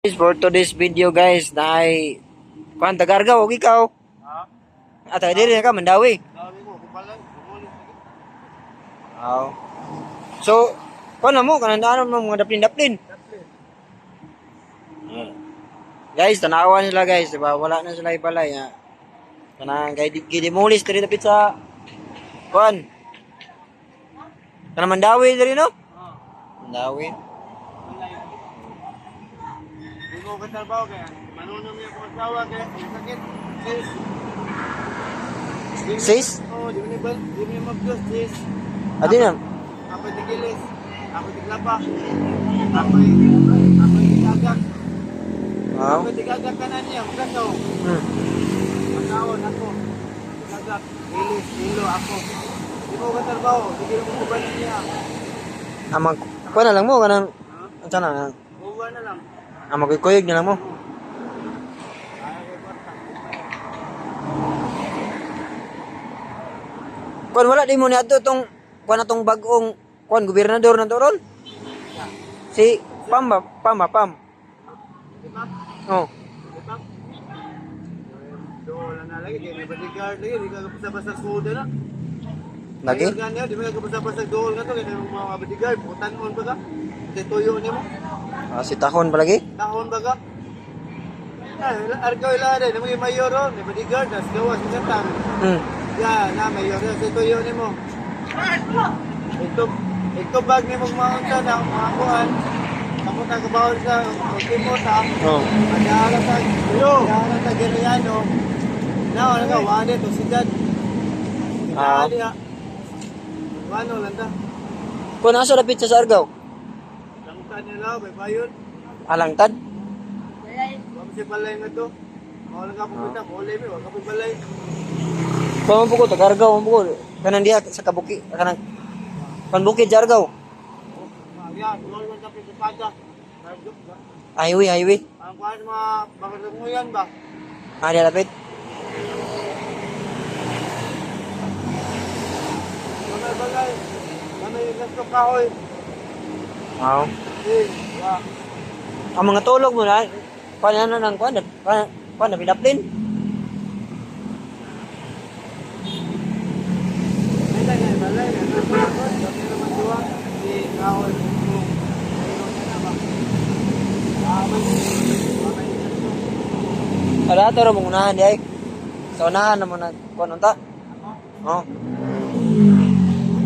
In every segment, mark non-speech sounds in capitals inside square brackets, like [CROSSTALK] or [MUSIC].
Guys, for today's video guys, na ay kuan tagargaw og ikaw. Ha? At ay diri na ka mandawi. Aw. So, kuan na mo kanang ano mo mga daplin-daplin. Dapat. Guys, tanawa nila guys, diba? Wala na sila ibalay nga. Kanang kay gidemolis diri dapit sa kuan. Kanang mandawi diri no? Ha? Mandawi. Wala yun. Hindi ko katrabaho kaya. Manunong niya kung asawa kaya. Sakit. Sis. Di- Sis? Oo, di mo ni bal- di mo ni mabdos, sis. Adi na. Ako di gilis. Ako di glapa. Ako di- ako di gagak. Aw. Ako di gagak ka na niya. Magasaw. Hmm. Magkawon ako. Gagak. Gilis. Hilo ako. Di mo katrabaho. Hindi mo kubanin niya. Amag kuan na lang mo kanang Ha? unsa na? Lang. Kuyog na lang mo. Ayaw ko kwarta. Kuan wala di mo ni adto tong kuan na tong bag-ong kuan gobernador na to ron. Si Pam ba? Pam ba? Pam. Di ba? Oh. Di ba? Doon na lagi, di may bodyguard lagi, di ka kapasa-basa suda na. Lagi? Ayun ganyan, di may kapasa-basa doon ka to, kaya yung mga bodyguard, putan mo ba ka? Kasi tuyo ni mo, Ah, si Tahon pa lagi? tahon ba ka? Ah, argaw ila rin, mga mayor ron, may bodyguard, nas gawas, isang tang. Hmm. Ya, na, mayor ron, kasi tuyo ni mo. Ito, ito bag ni mo mga unsa na, mga kuhan. Kamu ta kabawal sa ultimo ta. Oh. Ta, yo, ada ta Geriano. Na wala ka wala to si Dad. Ah. Ah, dia. Wano lang ta. Kuan asa dapit sa Sargaw? Langtan nila, bay bayon. Alangtad? Wa mo si balay nga to. Wala ka pupunta, wala mi, wala ka balay. Kuan mo ko tagargaw mo po. Kanang diha sa kabuki kanang kan bukid Jargaw. Pipada. Highway, highway. Ang kuhan mga bangalanguyan ba? Ah, diha dapit. Mga balay. Mga gasto kahoy. Wa. Ang mga tulog mo na kuan na nang kuan kuan kuan na pinaplin. Ay, ay, ay, balay. Gasto kahoy. Kami naman duwa. Di kahoy. Kung mayroon ka na ba? Ah, may may gasto. Ala to ra mo unahan di ay. Sa unahan na mo na kuan unta. Oh.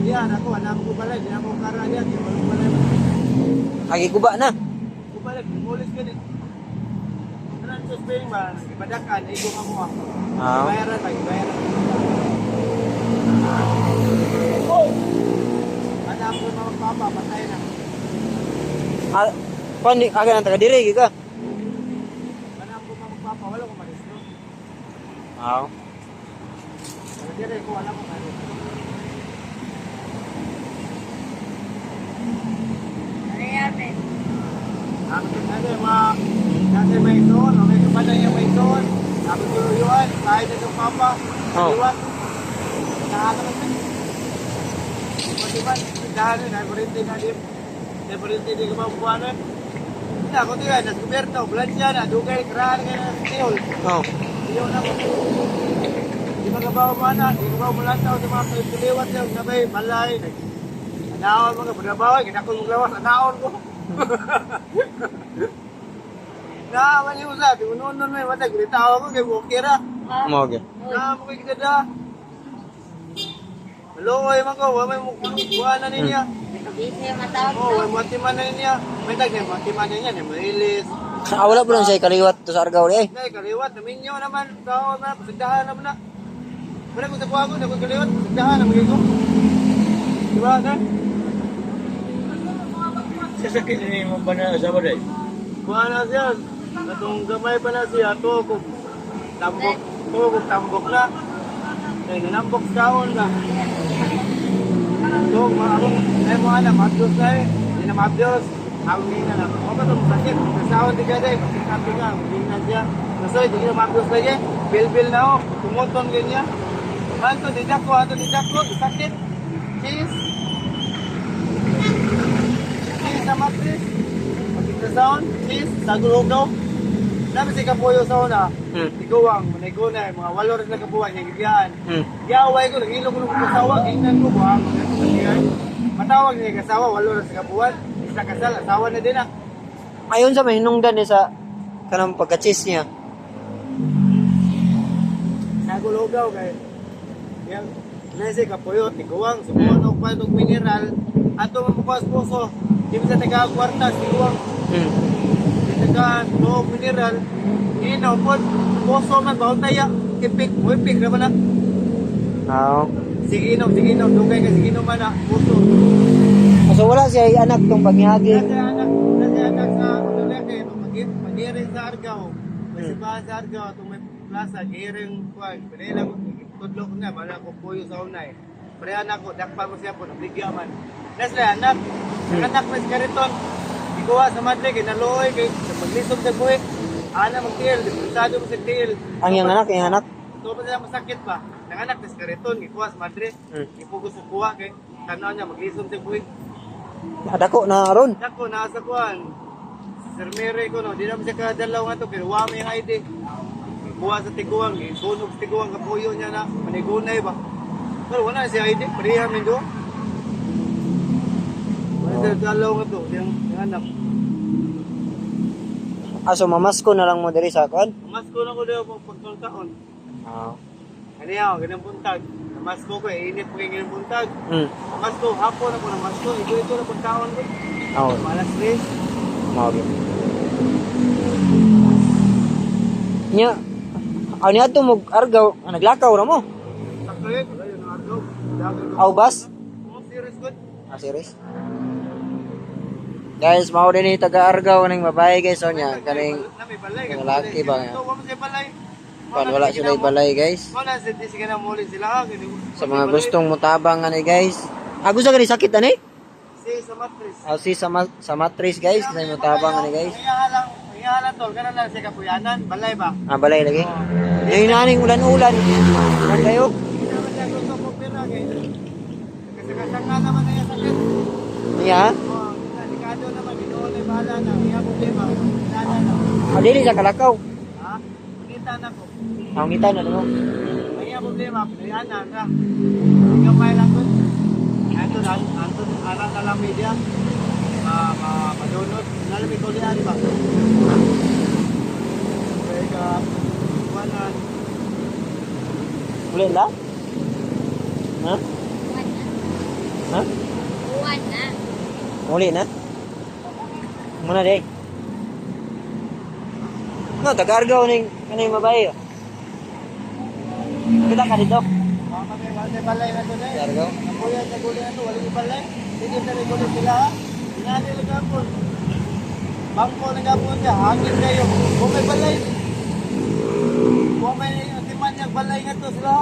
Yan, ako, anak ko balay. Di ako kara diyan. Di ako balay. Agi kuba na. Ako balay. Mulis ka din. Tanan sa Spain ba? Ibadakan. Ikaw ka mo ah. Ah. Bayaran ba? Bayaran. Anak ko na papa, patay na. Ah, kuan di aga nang taga diri ka. Anak ko na magpapa, wala ko malis no. Wow. Pero dire ko wala ko malis. Ako din ano ma dati may son, may kapalan yung may son. Ako tuluyuan, kahit ito papa. Oh. Iwan. Nakaka naman. Pati ba, dahil na kurente na di. Na kurente di ka mabubuano. Na ako di ka, naskuberto, blansya na, dugay, kraan ka na, tiyol. Oh. Iyon na Di ba kabaw mana, di kabaw mulantaw sa mga yung sabay, balay. Anaon mga pagkabaw, kinakul mong lawas, anaon ko. Na, mali mo sa, di mo noon may matag, ginitawa ko, kay Bukira. Mo gi. Na, mo kay kita Maluoy man ko, wala may mukha na niya. Oo, oh, mati man na niya. May tag niya, mati man na niya, ni Marilis. Ah, wala po lang siya kaliwat to sa Argaw di ay. Nay, kaliwat, naminyo naman, tao na, pasindahan naman na. Wala ko sa kuha ko, naku kaliwat, pasindahan naman ko. Diba, na? Sasakit ini mo ba na asawa day? Kuha na siya, natong gamay pa na siya, to ko, tambok, to ko, tambok na. Ay, nanambok kaon na. To, mga ako, ay mo anak, mabdos na eh. Hindi na. Ako hindi na lang. Ako ba ito, masakit. Kasawad di ka day, masikapi ka, hindi na siya. Nasoy, di na mabdos lagi. Bil-bil na ako, tumuton ganyan. Anto, di dako, anto, di dako, sakit. Cheese. Cheese na matris. Pagkita sa sound, sis, sa gulugaw. Nabi si Kapuyo sa una, Hmm. iguwang, manay mga walo rin na kapuwa niya, gigiyaan. Hmm. Giyaway ko, nag-ilong ko ng kasawa, gingnan ko, kasiyan. Matawag niya kasawa, walo rin sa kapuwan. Isa kasal, asawa na din ah. Ayon sa mahinungdan ni sa kanang pagka-cheese niya. Sa gulugaw kay. Yang nasi kapuyo, tiguwang, sumuno pa itong mineral. Ato mamukas puso, di ba sa taga kwarta, tiguwang. Hmm. Taga no mineral, ino po, puso man, bawang taya, ipik, mo ipik naman na. Oo. Sige inom, sige inom, dugay ka, sige inom man na, puso. So wala siya ay anak tong paghihagi. Kasi anak, kasi anak sa Uduleke, magit, magiring sa Argao. May Hmm. sibahan sa Argao, itong may plaza, giring kuwan. Pinila ko, tudlok na, mana ko puyo sa unay. Pre anak ko, dakpan mo siya po, nabligya man. Nesle, anak, ang anak mo si Kariton, ikuha sa madre, kinaluoy, kay maglisog sa buhi. Ana magtiil, diskusado mo sa tiil. Ang yang anak, yang anak. Ito pa siya masakit ba? Nanganak na si Kariton, ikuha sa madre. Hmm. Ipugos sa kuha, kay tanaw niya, maglisog sa buhi. Adako na ron. Ako, nasa kuhan. Sir Mary ko, no, di naman siya kadalaw nga to, pero wala mo yung ID. Buha sa tiguang, eh, sunog sa tiguang, kapuyo niya na, manigunay ba? Pero wala siya ID, pariham nyo siya dalaw nga to, yung, yung anak. Aso mamasko na lang mo diri sa kuan. Mas ko na ko daw pag pagkakataon. Oo. Ano yan, ganang buntag. Mas ko eh, init ko yung ganang buntag. Hmm. Mas ko, hapon ako na mas ko, ito ito na pagkaon ko. Oo. Malas rin. Mao gyud. Nya. Ani ato mo argaw, ah, naglakaw ra mo. Sakto yun, ko. Aw bas. Oh, serious good. Ah, serious? Guys, mao din taga argaw ning babae guys so nya kaning yung lalaki ba nga? Pan wala sila balay guys. Sa. Sa mga gustong mutabang ani guys. Ah, gusto gani sakit ani? Si sa matris. Ah, si sa, ma- sa matris guys, sa mutabang ani guys. Iyahalang tol. Ganun lang siya kapuyanan. Balay ba? Ah, balay lagi. Yung naning ulan-ulan. Ulan kayo. Hindi Bahala na. Iya problema. Nana na. Ah, sa kalakaw. Ha? Kita na ko. Ang ngita na mo. Iya problema. Pinayanan ka. Gamay lang ko. Ito na. Ito anak na lang media. Ma, ma, madunod. Nalamig ko liyan ba? Kaya, kuwanan. Ulit la? Ha? Na. Ha? Buwan na. Uli na? Muna day. No, tagargaw ning kaning babae. oh. Kita ka dito. Balay na to na. Tagargaw. Ang kuya sa guli na to, wala balay. Sige na rin guli sila. Inani lang kapon. Bangko na kapon siya, hangin kayo. Kung may balay. Kung may timan niyang balay nga to sila.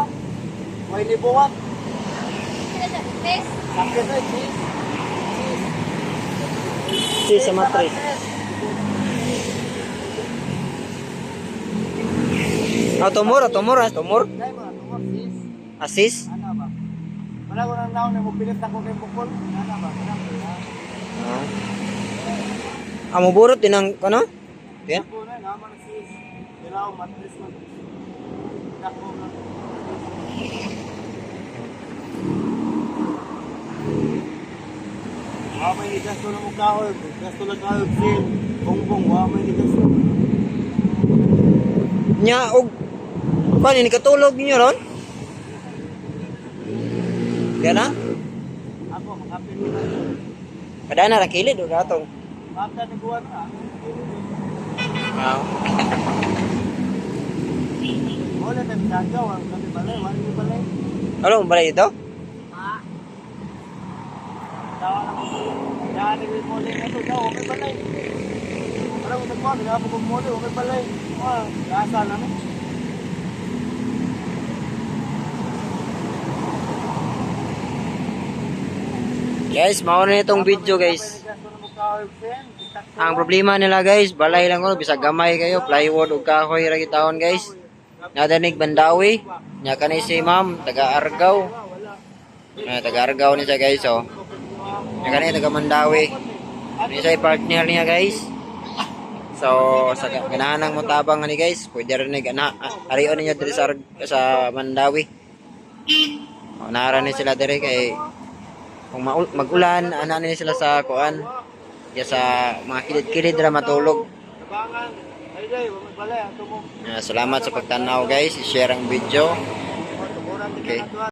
May test. Sakit na, cheese. Si sa matris. Ah, tumor, ah, tumor, ah, tumor. Cheese. Asis. Ano ba? Wala ko nang naon na mo pilit ako kay Bukol. Ano ba? Ba? Ah. Amo burot din ang ano? Yan. Ako na, naman sis. Ilaw, matris mo. Dako Wa may ni gasto na mo kahoy, gasto na kahoy sin. Bongbong, wa may ni gasto. Nya og Paano ni katulog niyo ron? Yan na? Ako, makapin mo na. Kada na rakilid o ratong. Baka ni buwan na. Wow. [LAUGHS] Wala tayo sagaw, ang kami balay, wala ni balay. Ano balay ito? Tawa na mo. Daan ni mo lang ito, daw, may balay. Wala ko nagwa, kaya po mo may balay. Ah, gasa na no. Guys, mao na itong video guys. Na. Ang problema nila guys, balay lang ko, bisag gamay kayo, plywood ug kahoy ra gitawon guys. Nadanig bandawi. Nya kanay si ma'am, taga Argao. Ah, taga Argao ni siya guys, oh. Nya kanay taga Mandawi. Ni siya partner niya guys. So sa ganahan ng mutabang ani guys, pwede rin ni ana arion ninyo diri sa sa Mandawi. O, nara ni sila diri kay kung mag-ulan ana ni sila sa kuan. Ya sa mga kilid-kilid ra matulog. Ah, salamat sa pagtanaw guys, i-share ang video. Okay. na